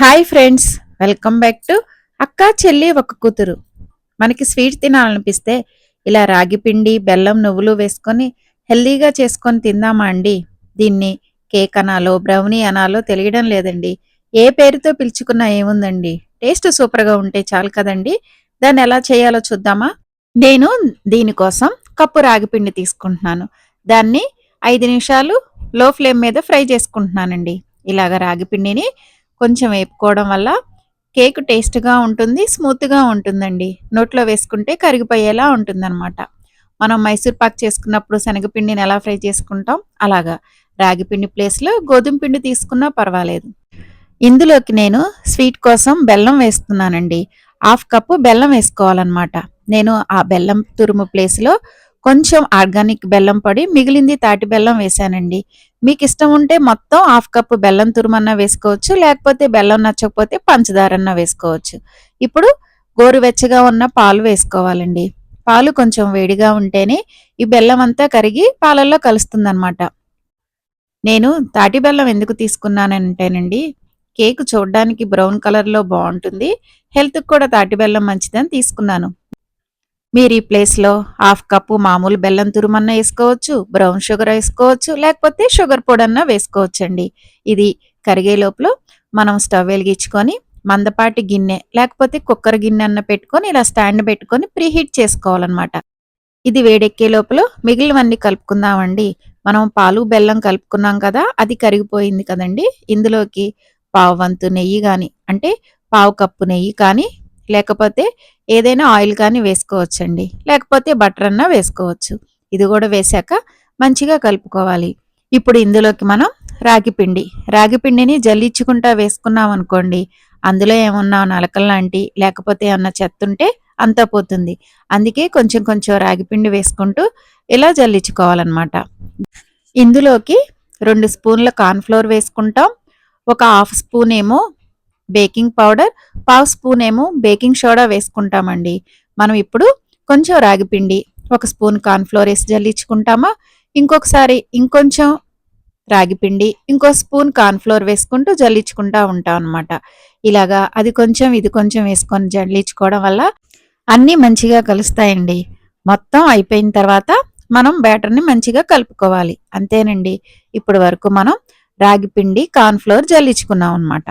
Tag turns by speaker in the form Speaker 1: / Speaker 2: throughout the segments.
Speaker 1: Hi friends welcome back to Akka Chelli ఒక కూతురు. మనకి స్వీట్ తినాలనిపిస్తే ఇలా రాగి పిండి బెల్లం నువ్వులు వేసుకొని హెల్దీగా చేసుకొని తిందామా అండి? దీన్ని కేక్ అనాలో బ్రౌనీ అనాలో తెలియడం లేదండి. ఏ పేరుతో పిలుచుకున్నా ఏముందండి? టేస్ట్ సూపర్గా ఉంటే చాలు కదండి. దాన్ని ఎలా చేయాలో చూద్దామా? నేను దీనికోసం కప్పు రాగి పిండి తీసుకుంటున్నాను. దాన్ని ఐదు నిమిషాలు లో ఫ్లేమ్ మీద ఫ్రై చేసుకుంటున్నానండి. ఇలాగ రాగి పిండిని కొంచెం వేపుకోవడం వల్ల కేక్ టేస్ట్గా ఉంటుంది స్మూత్గా ఉంటుందండి. నోట్లో వేసుకుంటే కరిగిపోయేలా ఉంటుందన్నమాట. మనం మైసూర్ పాక్ చేసుకున్నప్పుడు శనగపిండిని ఎలా ఫ్రై చేసుకుంటాం? అలాగా. రాగి పిండి ప్లేస్లో గోధుమ పిండి తీసుకున్నా పర్వాలేదు. ఇందులోకి నేను స్వీట్ కోసం బెల్లం వేస్తున్నానండి. హాఫ్ కప్పు బెల్లం వేసుకోవాలన్నమాట. నేను ఆ బెల్లం తురుము ప్లేస్లో కొంచెం ఆర్గానిక్ బెల్లం పొడి మిగిలింది తాటి బెల్లం వేసానండి మీకు ఇష్టం ఉంటే మొత్తం హాఫ్ కప్ బెల్లం తురుమన్నా వేసుకోవచ్చు లేకపోతే బెల్లం నచ్చకపోతే పంచదారన్నా వేసుకోవచ్చు. ఇప్పుడు గోరువెచ్చగా ఉన్న పాలు వేసుకోవాలండి. పాలు కొంచెం వేడిగా ఉంటేనే ఈ బెల్లం అంతా కరిగి పాలల్లో కలుస్తుందన్నమాట. నేను తాటి బెల్లం ఎందుకు తీసుకున్నానంటేనండి కేక్ చూడడానికి బ్రౌన్ కలర్లో బాగుంటుంది హెల్త్కి కూడా తాటి బెల్లం మంచిదని తీసుకున్నాను. మీరు ఈ ప్లేస్లో హాఫ్ కప్పు మామూలు బెల్లం తురుమన్న వేసుకోవచ్చు బ్రౌన్ షుగర్ వేసుకోవచ్చు లేకపోతే షుగర్ పొడి అన్న వేసుకోవచ్చండి. ఇది కరిగే లోపల మనం స్టవ్ వెలిగించుకొని మందపాటి గిన్నె లేకపోతే కుక్కర్ గిన్నె అన్న పెట్టుకొని ఇలా స్టాండ్ పెట్టుకొని ప్రీహీట్ చేసుకోవాలన్నమాట. ఇది వేడెక్కే లోపల మిగిలినవన్నీ కలుపుకుందామండి. మనం పాలు బెల్లం కలుపుకున్నాం కదా అది కరిగిపోయింది కదండి. ఇందులోకి పావు వంతు నెయ్యి కానీ అంటే పావు కప్పు నెయ్యి కానీ లేకపోతే ఏదైనా ఆయిల్ కానీ వేసుకోవచ్చండి. లేకపోతే బటర్ అన్నా వేసుకోవచ్చు. ఇది కూడా వేశాక మంచిగా కలుపుకోవాలి. ఇప్పుడు ఇందులోకి మనం రాగి పిండి. రాగి పిండిని జల్లించుకుంటా వేసుకున్నాం అనుకోండి అందులో ఏమన్నా నలకలు లాంటి లేకపోతే ఏమన్నా చెత్త ఉంటే అంతా పోతుంది. అందుకే కొంచెం కొంచెం రాగి పిండి వేసుకుంటూ ఇలా జల్లించుకోవాలన్నమాట. ఇందులోకి రెండు స్పూన్ల కార్న్ఫ్లోర్ వేసుకుంటాం. ఒక హాఫ్ స్పూన్ ఏమో బేకింగ్ పౌడర్ పావు స్పూన్ ఏమో బేకింగ్ సోడా వేసుకుంటామండి. మనం ఇప్పుడు కొంచెం రాగిపిండి ఒక స్పూన్ కార్న్ఫ్లోర్ వేసి జల్లించుకుంటామా? ఇంకొకసారి ఇంకొంచెం రాగిపిండి ఇంకో స్పూన్ కార్న్ఫ్లోర్ వేసుకుంటూ జల్లించుకుంటా ఉంటాం అనమాట ఇలాగా అది కొంచెం ఇది కొంచెం వేసుకొని జల్లించుకోవడం వల్ల అన్నీ మంచిగా కలుస్తాయండి. మొత్తం అయిపోయిన తర్వాత మనం బ్యాటర్ని మంచిగా కలుపుకోవాలి. అంతేనండి. ఇప్పటి వరకు మనం రాగిపిండి కార్న్ఫ్లోర్ జల్లించుకున్నాం అనమాట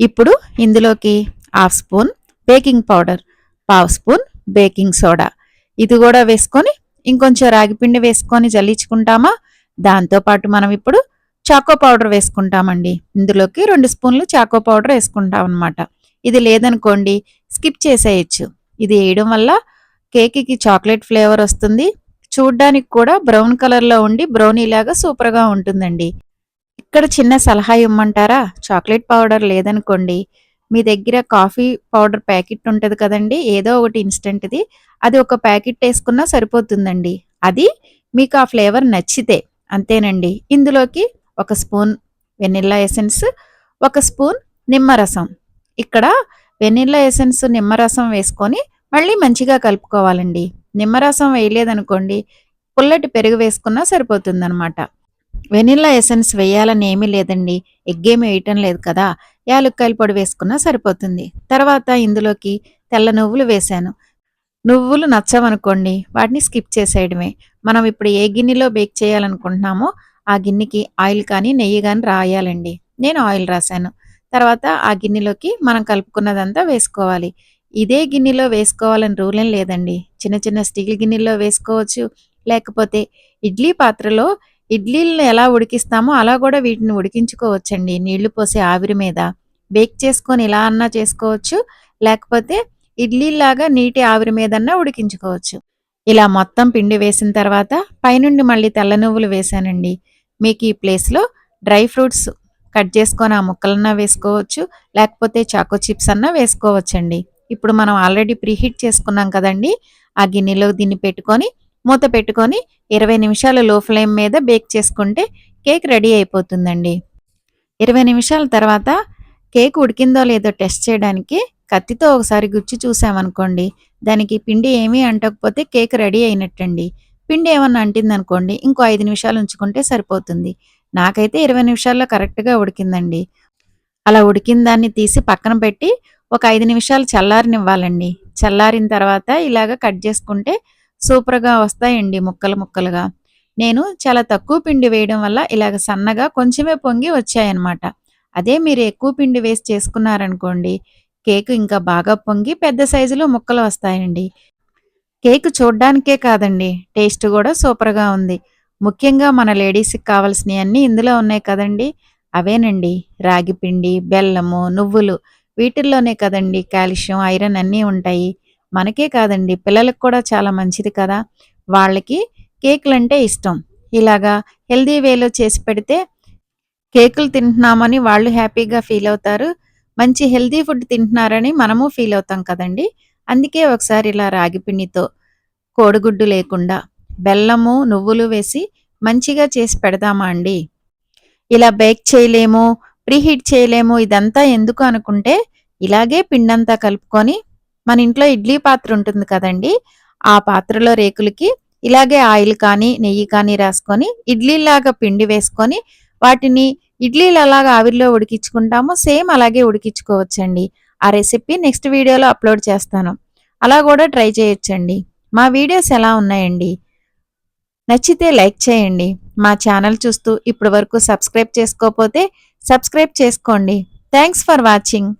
Speaker 1: ఇప్పుడు ఇందులోకి హాఫ్ స్పూన్ బేకింగ్ పౌడర్ పావు స్పూన్ బేకింగ్ సోడా. ఇది కూడా వేసుకొని ఇంకొంచెం రాగిపిండి వేసుకొని జల్లించుకుంటామా? దాంతోపాటు మనం ఇప్పుడు చాకో పౌడర్ వేసుకుంటామండి. ఇందులోకి రెండు స్పూన్లు చాకో పౌడర్ వేసుకుంటాం అనమాట ఇది లేదనుకోండి స్కిప్ చేసేయచ్చు. ఇది వేయడం వల్ల కేక్కి చాక్లెట్ ఫ్లేవర్ వస్తుంది. చూడ్డానికి కూడా బ్రౌన్ కలర్లో ఉండి బ్రౌనీ లాగా సూపర్గా ఉంటుందండి. ఇక్కడ చిన్న సలహా ఇమ్మంటారా? చాక్లెట్ పౌడర్ లేదనుకోండి. మీ దగ్గర కాఫీ పౌడర్ ప్యాకెట్ ఉంటుంది కదండి ఏదో ఒకటి ఇన్స్టెంట్ది. అది ఒక ప్యాకెట్ వేసుకున్నా సరిపోతుందండి. అది మీకు ఆ ఫ్లేవర్ నచ్చితే అంతేనండి. ఇందులోకి ఒక స్పూన్ వెనిల్లా ఎసెన్స్ ఒక స్పూన్ నిమ్మరసం. ఇక్కడ వెనిల్లా ఎసెన్స్ నిమ్మరసం వేసుకొని మళ్ళీ మంచిగా కలుపుకోవాలండి. నిమ్మరసం వేయలేదనుకోండి పుల్లటి పెరుగు వేసుకున్నా సరిపోతుందనమాట. వెనిల్లా ఎసెన్స్ వేయాలని ఏమీ లేదండి. ఎగ్గేమి వేయటం లేదు కదా. యాలుక్కాయల పొడి వేసుకున్నా సరిపోతుంది. తర్వాత ఇందులోకి తెల్ల నువ్వులు వేశాను. నువ్వులు నచ్చవనుకోండి వాటిని స్కిప్ చేసేయడమే. మనం ఇప్పుడు ఏ గిన్నెలో బేక్ చేయాలనుకుంటున్నామో ఆ గిన్నెకి ఆయిల్ కానీ నెయ్యి కానీ రాయాలండి. నేను ఆయిల్ రాశాను. తర్వాత ఆ గిన్నెలోకి మనం కలుపుకున్నదంతా వేసుకోవాలి. ఇదే గిన్నెలో వేసుకోవాలని రూల్ ఏం లేదండి. చిన్న చిన్న స్టీల్ గిన్నెల్లో వేసుకోవచ్చు. లేకపోతే ఇడ్లీ పాత్రలో ఇడ్లీలను ఎలా ఉడికిస్తామో అలా కూడా వీటిని ఉడికించుకోవచ్చండి. నీళ్ళు పోసి ఆవిరి మీద. బేక్ చేసుకొని ఇలా అన్నా చేసుకోవచ్చు. లేకపోతే ఇడ్లీలాగా నీటి ఆవిరి మీదన్నా ఉడికించుకోవచ్చు. ఇలా మొత్తం పిండి వేసిన తర్వాత పైనుండి మళ్ళీ తెల్ల నువ్వులు వేసానండి మీకు ఈ ప్లేస్లో డ్రై ఫ్రూట్స్ కట్ చేసుకొని ఆ ముక్కలన్నా వేసుకోవచ్చు. లేకపోతే చాకో చిప్స్ అన్నా వేసుకోవచ్చండి. ఇప్పుడు మనం ఆల్రెడీ ప్రీహీట్ చేసుకున్నాం కదండి. ఆ గిన్నెలో దీన్ని పెట్టుకొని మూత పెట్టుకొని ఇరవై నిమిషాలు లో ఫ్లేమ్ మీద బేక్ చేసుకుంటే కేక్ రెడీ అయిపోతుందండి. ఇరవై నిమిషాల తర్వాత కేక్ ఉడికిందో లేదో టెస్ట్ చేయడానికి కత్తితో ఒకసారి గుచ్చి చూసామనుకోండి దానికి పిండి ఏమీ అంటకపోతే కేక్ రెడీ అయినట్టండి. పిండి ఏమన్నా అంటిందనుకోండి ఇంకో ఐదు నిమిషాలు ఉంచుకుంటే సరిపోతుంది. నాకైతే ఇరవై నిమిషాల్లో కరెక్ట్గా ఉడికిందండి. అలా ఉడికిన దాన్ని తీసి పక్కన పెట్టి ఒక ఐదు నిమిషాలు చల్లారనివ్వాలండి. చల్లారిన తర్వాత ఇలాగ కట్ చేసుకుంటే సూపర్గా వస్తాయండి ముక్కలు ముక్కలుగా. నేను చాలా తక్కువ పిండి వేయడం వల్ల ఇలాగ సన్నగా కొంచెమే పొంగి వచ్చాయన్నమాట. అదే మీరు ఎక్కువ పిండి వేసి చేసుకున్నారనుకోండి కేక్ ఇంకా బాగా పొంగి పెద్ద సైజులో ముక్కలు వస్తాయండి. కేక్ చూడ్డానికే కాదండి టేస్ట్ కూడా సూపర్గా ఉంది. ముఖ్యంగా మన లేడీస్కి కావాల్సినవన్నీ ఇందులో ఉన్నాయి కదండి. అవేనండి రాగి పిండి బెల్లము నువ్వులు వీటిల్లోనే కదండి కాల్షియం ఐరన్ అన్నీ ఉంటాయి. మనకే కాదండి. పిల్లలకు కూడా చాలా మంచిది కదా. వాళ్ళకి కేకులు అంటే ఇష్టం. ఇలాగా హెల్దీ వేలో చేసి పెడితే కేకులు తింటున్నామని వాళ్ళు హ్యాపీగా ఫీల్ అవుతారు. మంచి హెల్దీ ఫుడ్ తింటున్నారని మనము ఫీల్ అవుతాం కదండి. అందుకే ఒకసారి ఇలా రాగి పిండితో కోడిగుడ్డు లేకుండా బెల్లము నువ్వులు వేసి మంచిగా చేసి పెడదామా అండి? ఇలా బేక్ చేయలేము ప్రీహీట్ చేయలేము ఇదంతా ఎందుకు అనుకుంటే ఇలాగే పిండంతా కలుపుకొని మన ఇంట్లో ఇడ్లీ పాత్ర ఉంటుంది కదండి ఆ పాత్రలో రేకులకి ఇలాగే ఆయిల్ కానీ నెయ్యి కానీ రాసుకొని ఇడ్లీలాగా పిండి వేసుకొని వాటిని ఇడ్లీలు అలాగా ఆవిరిలో ఉడికించుకుంటాము. సేమ్ అలాగే ఉడికించుకోవచ్చండి. ఆ రెసిపీ నెక్స్ట్ వీడియోలో అప్లోడ్ చేస్తాను. అలా కూడా ట్రై చేయొచ్చండి. మా వీడియోస్ ఎలా ఉన్నాయండి? నచ్చితే లైక్ చేయండి. మా ఛానల్ చూస్తూ ఇప్పటి వరకు సబ్స్క్రైబ్ చేసుకోకపోతే సబ్స్క్రైబ్ చేసుకోండి. Thanks for watching.